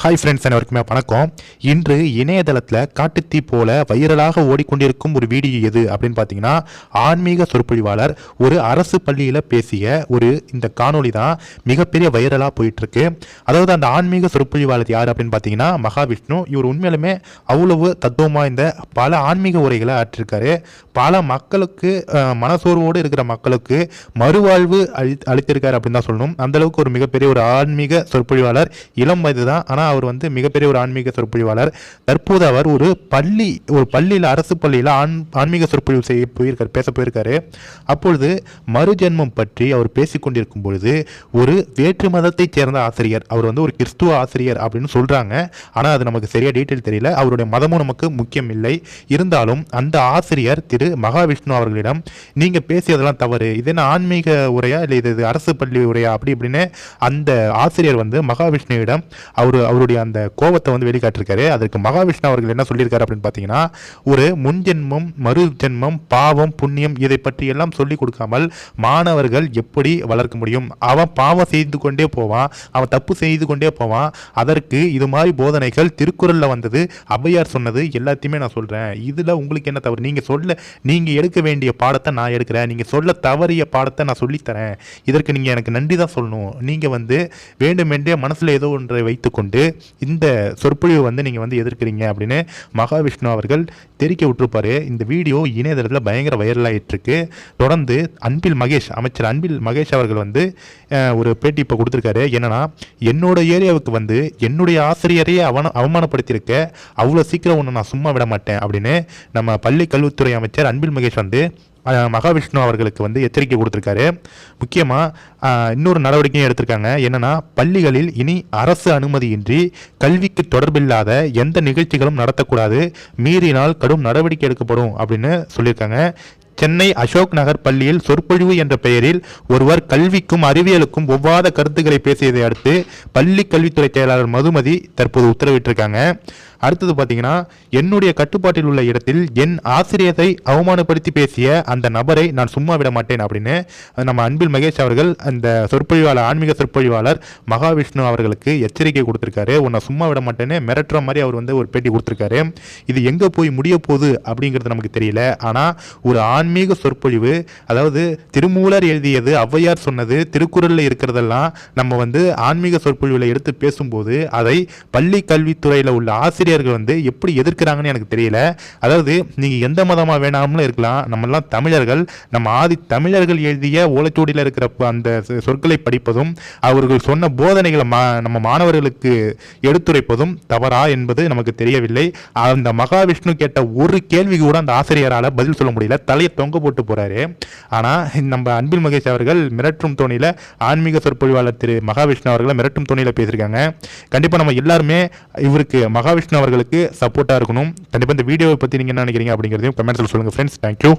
Hi friends அனைவருக்குமே வணக்கம். இன்று இணையதளத்தில் காட்டுத்தீ போல வைரலாக ஓடிக்கொண்டிருக்கும் ஒரு வீடியோ எது அப்படின்னு பார்த்தீங்கன்னா ஆன்மீக சொற்பொழிவாளர் ஒரு அரசு பள்ளியில் பேசிய ஒரு இந்த காணொளி தான் மிகப்பெரிய வைரலாக போயிட்டுருக்கு. அதாவது அந்த ஆன்மீக சொற்பொழிவாளர் யார் அப்படின்னு பார்த்தீங்கன்னா மகாவிஷ்ணு. இவர் உண்மையிலுமே அவ்வளவு தத்துவமாக இந்த பல ஆன்மீக உரைகளை ஆற்றிருக்காரு. பல மக்களுக்கு மனசோர்வோடு இருக்கிற மக்களுக்கு மறுவாழ்வு அளி அளித்திருக்காரு அப்படின்னு தான் சொல்லணும். அந்தளவுக்கு ஒரு மிகப்பெரிய ஒரு ஆன்மீக சொற்பொழிவாளர் இளம் வயது தான் ஆனால் அவர் வந்து மிகப்பெரிய ஒரு ஆன்மீக சொற்பொழிவாளர். தற்போது அவர் ஒரு பள்ளி ஒரு பள்ளியில் அரசு பள்ளியில் ஆன் ஆன்மீக சொற்பொழிவு செய்ய போயிருக்கார் பேச போயிருக்காரு. அப்பொழுது மறுஜென்மம் பற்றி அவர் பேசிக்கொண்டிருக்கும் பொழுது ஒரு வேற்று மதத்தைச் சேர்ந்த ஆசிரியர் அவர் வந்து ஒரு கிறிஸ்துவ ஆசிரியர் அப்படின்னு சொல்கிறாங்க ஆனால் அது நமக்கு சரியாக டீட்டெயில் தெரியல. அவருடைய மதமும் நமக்கு முக்கியம் இல்லை. இருந்தாலும் அந்த ஆசிரியர் திரு மகாவிஷ்ணு அவர்களிடம் நீங்கள் பேசியதெல்லாம் தவறு. இது என்ன ஆன்மீக உரையா? இல்லை இது இது அரசு பள்ளி உரையா? அப்படி இப்படின்னு அந்த ஆசிரியர் வந்து மகாவிஷ்ணுவிடம் அவர் அவருடைய அந்த கோபத்தை வந்து வெளிக்காட்டிருக்காரு அதற்கு மகாவிஷ்ணு அவர்கள் என்ன சொல்லியிருக்காரு அப்படின்னு பார்த்தீங்கன்னா ஒரு முன்ஜென்மம் மறு ஜென்மம் பாவம் புண்ணியம் இதை பற்றி எல்லாம் சொல்லி கொடுக்காமல் மாணவர்கள் எப்படி வளர்க்க முடியும்? அவன் பாவம் செய்து கொண்டே போவான் அவன் தப்பு செய்து கொண்டே போவான். அதற்கு இது மாதிரி போதனைகள் திருக்குறளில் வந்தது அவ்வையார் சொன்னது எல்லாத்தையுமே நான் சொல்கிறேன் இதில் உங்களுக்கு என்ன தவறு? நீங்கள் சொல்ல நீங்கள் எடுக்க வேண்டிய பாடத்தை நான் எடுக்கிறேன். நீங்கள் சொல்ல தவறிய பாடத்தை நான் சொல்லித்தரேன் இதற்கு நீங்கள் எனக்கு நன்றி தான் சொல்லணும். நீங்கள் வந்து வேண்டுமென்றே மனசில் ஏதோ ஒன்றை வைத்துக்கொண்டு இந்த சொற்பொழிவு வந்து நீங்கள் வந்து எதிர்க்கிறீங்க அப்படின்னு மகாவிஷ்ணு அவர்கள் தெரிவிக்க விட்டுருப்பாரு. இந்த வீடியோ இணையதளத்தில் பயங்கர வைரலாகிட்டுருக்கு தொடர்ந்து அன்பில் மகேஷ் அமைச்சர் அன்பில் மகேஷ் அவர்கள் வந்து ஒரு பேட்டி இப்போ கொடுத்துருக்காரு. என்னன்னா என்னோட ஏரியாவுக்கு வந்து என்னுடைய ஆசிரியரையே அவன அவமானப்படுத்தியிருக்க. அவ்வளோ சீக்கிரம் ஒன்று நான் சும்மா விட மாட்டேன் அப்படின்னு நம்ம பள்ளி கல்வித்துறை அமைச்சர் அன்பில் மகேஷ் வந்து மகாவிஷ்ணு அவர்களுக்கு வந்து எச்சரிக்கை கொடுத்துருக்காரு. முக்கியமாக இன்னொரு நடவடிக்கையும் எடுத்திருக்காங்க. என்னன்னா பள்ளிகளில் இனி அரசு அனுமதியின்றி கல்விக்கு தொடர்பில்லாத எந்த நிகழ்ச்சிகளும் நடத்தக்கூடாது. மீறினால் கடும் நடவடிக்கை எடுக்கப்படும் அப்படின்னு சொல்லியிருக்காங்க. சென்னை அசோக் நகர் பள்ளியில் சொற்பொழிவு என்ற பெயரில் ஒருவர் கல்விக்கும் அறிவியலுக்கும் ஒவ்வாத கருத்துக்களை பேசியதை அடுத்து பள்ளி கல்வித்துறை செயலாளர் மதுமதி தற்போது உத்தரவிட்டிருக்காங்க. அடுத்தது பார்த்தீங்கன்னா என்னுடைய கட்டுப்பாட்டில் உள்ள இடத்தில் என் ஆசிரியரை அவமானப்படுத்தி பேசிய அந்த நபரை நான் சும்மா விட மாட்டேன் அப்படின்னு நம்ம அன்பில் மகேஷ் அவர்கள் அந்த சொற்பொழிவாளர் ஆன்மீக சொற்பொழிவாளர் மகாவிஷ்ணு அவர்களுக்கு எச்சரிக்கை கொடுத்துருக்காரு. உன்னை சும்மா விட மாட்டேன்னு மிரட்டுற மாதிரி அவர் வந்து ஒரு பேட்டி கொடுத்துருக்காரு. இது எங்கே போய் முடிய போகுது? அப்படிங்கிறது நமக்கு தெரியல. ஆனால் ஒரு ஆன்மீக சொற்பொழிவு அதாவது திருமூலர் எழுதியது ஔவையார் சொன்னது திருக்குறளில் இருக்கிறதெல்லாம் நம்ம வந்து ஆன்மீக சொற்பொழிவில் எடுத்து பேசும்போது அதை பள்ளி கல்வித்துறையில் உள்ள ஆசிரியர் ஆசிரியர்கள் வந்து எப்படி எதிர்க்கிறாங்கன்னு எனக்கு தெரியல. அதாவது நீங்கள் எந்த மதமாக வேணாமலும் இருக்கலாம். நம்மெல்லாம் தமிழர்கள். நம்ம ஆதி தமிழர்கள் எழுதிய ஓலைச்சூடியில் இருக்கிற அந்த சொற்களை படிப்பதும் அவர்கள் சொன்ன போதனைகளை மா நம்ம மாணவர்களுக்கு எடுத்துரைப்பதும் தவறா என்பது நமக்கு தெரியவில்லை. அந்த மகாவிஷ்ணு கேட்ட ஒரு கேள்வி கூட அந்த ஆசிரியரால் பதில் சொல்ல முடியல. தலையை தொங்க போட்டு போறாரு. ஆனால் நம்ம அன்பில் மகேஷ் அவர்கள் மிரட்டும் தோணியில் ஆன்மீக சொற்பொழிவாளர் திரு மகாவிஷ்ணு அவர்களை மிரட்டும் தோணியில் பேசியிருக்காங்க. கண்டிப்பாக நம்ம எல்லாருமே இவருக்கு மகாவிஷ்ணு அவர்களுக்கு சப்போர்ட்டாக இருக்கணும். கண்டிப்பாக இந்த வீடியோவை பற்றி நீங்கள் என்ன நினைக்கிறீங்க அப்படிங்கிறதையும் கமெண்ட்ஸில் சொல்லுங்கள் ஃப்ரெண்ட்ஸ் தேங்க்யூ